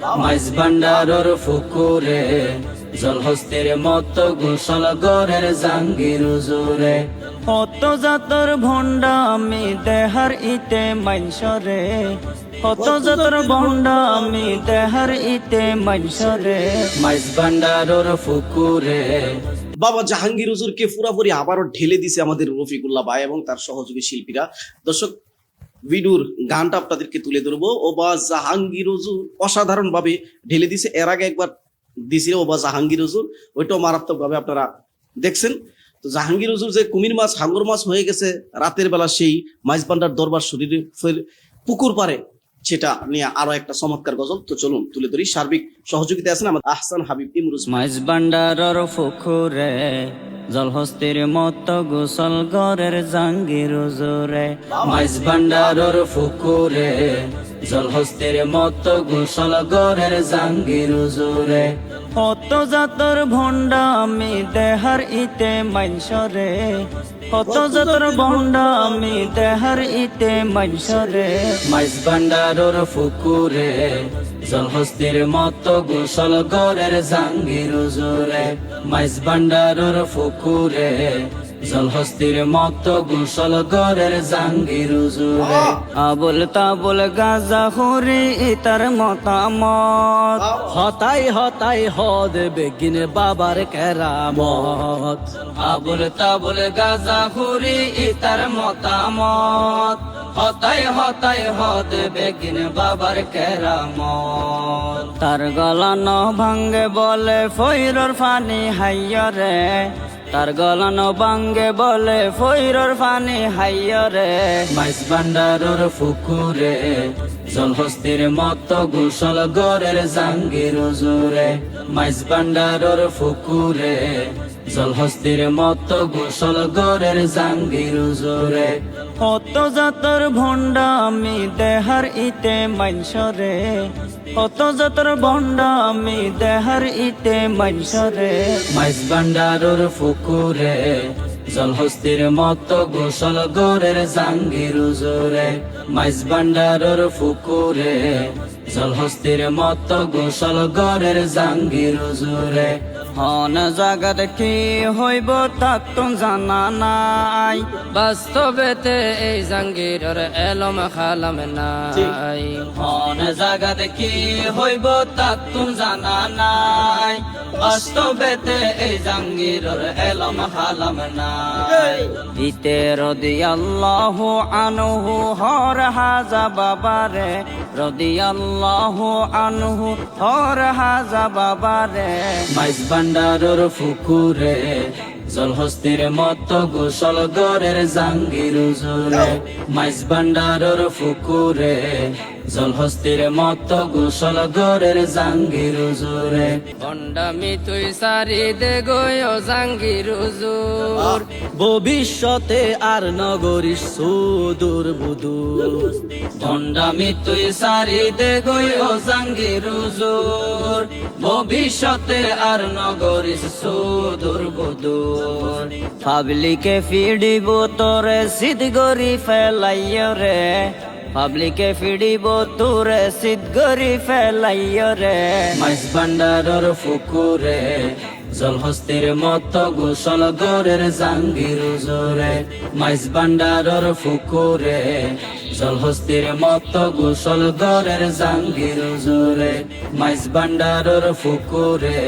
মাইজ ভান্ডারর ফুকুরে জলহস্তের মত গোসল গরের জাঙ্গির জোরে হত জাতর ভণ্ডা আমি দেহার ইতে মাইনসরে হত জাতর ভণ্ডা আমি দেহার ইতে মাইনসরে মাইজ ভান্ডারর ফুকুরে। বাবা জাহাঙ্গীর হুজুরকে পুরাপুরি আবারও ঢেলে দিছে আমাদের রফিকুল্লাহ ভাই এবং তার সহযোগী শিল্পীরা। দর্শক ভিডিওর গানটা আপনাদেরকে তুলে ধরবো। ও বা জাহাঙ্গীর অসাধারণ ভাবে ঢেলে দিছে। এর আগে একবার দিছিল ও বা জাহাঙ্গীর হুজুর। ওইটাও মারাত্মক ভাবে আপনারা দেখছেন। তো জাহাঙ্গীর যে কুমির মাছ, হাঙ্গর মাছ হয়ে গেছে, রাতের বেলা সেই মাইজ ভান্ডার দরবার শরীরে পুকুর পারে সেটা নিয়ে আরও একটা চমৎকার গজল। তো চলুন তুলে ধরি। সার্বিক সহযোগিতা আছেন আমাদের আহসান হাবিব ইমরুজ। মাইজ ভান্ডারর ফুকুরে জলহস্তির মত গোসল গরের জাঙ্গির জোরে। মাইজ ভান্ডারর ফুকুরে, জলহস্তির মত গোসল গরের জাঙ্গির জোরে। অত জাতর ভণ্ডা আমি দেহার ইতে মাইনসরে হত যতর বন্ডা আমি তেহার ইতে মাইসরে মাইস ভান্ডারর ফুকুরে, জলহস্তির মত গোসল গরের জাঙ্গির জোরে মাইস ভান্ডারর ফুকুরে জলহস্তের মত গোসল গরের জাঙ্গির জোরে আবুল তাবুল গাজা হুরি ইতার মতামত। হতাই হতাই হদ বেগিন বাবার কেরামত। আবুল তাবুল গাজা ঘুরি ইতার মতামত। হতাই হতাই হদ বেগিন বাবার কেরামত। তার গলানো ভাঙ্গে বলে ফৈরর ফানি হাইয়রে। তার গলানো ভাঙ্গে বলে, ফৈরর ফানি হাইয়রে মাইস ভান্ডারর ফুকুরে, জলহস্তির মত গোসল গরের জাঙ্গির জোরে মাইস ভান্ডারর ফুকুরে, জলহস্তির মত গোসল গরের জাঙ্গির জোরে হত জাতর ভণ্ডা আমি দেহার ইতে মাইনসরে হত যতর ভণ্ডা আমি দেহার ইতে মাইসরে মাইস ভান্ডারর ফুকুরে, জলহস্তির মত গোসল গরের জাঙ্গির জোরে মাইস ভান্ডারর ফুকুরে জলহস্তির মত গোসল গরের জাঙ্গির জোরে হন জাগাত কি হইব তাক তো জানা নাই। বাস্তবেতে এই জাঙ্গিরর এলম খালাম নাই। হন জাগাত কি হইব তাক তুম জানা নাই। বাস্তবেতে এই জাঙ্গিরর এলম হালাম নাই। ইতে রদি আল্লাহ আনহু হর হাজা বাবারে। রদি আল্লাহ আনহু হর হাজা বাবারে মাইস ভান্ডারর ফুকুরে জলহস্তির মত গোসল গরের জাঙ্গির জোরে মাইস ভান্ডারর ফুকুরে। জলহস্তির মত গোসল গরের জাঙ্গির জোরে গন্ডামি তুই সারি দে গয় জাঙ্গির হুজুর। ভবিষ্যতে আর নগরীর সুদূর বুদূর। ভণ্ডামি তুই সারি দে ও জাঙ্গির জোর ভবিষ্যতে আর নগরিস সুদূর বুদূর। পাবলিকে ফিডিব তোরে সিদ গরি ফেলাইয় রে। পাবলিকে ফিডিব তোরে সিদ গরি ফেলাইয় রে। মাইস ভান্ডারর ফুকুরে, জলহস্তির মত গোসল গরের জাঙ্গির জোরে মাইস ভান্ডারর ফুকুরে, জলহস্তির মত গোসল গরের জাঙ্গির জোরে মাইস ভান্ডারর ফুকুরে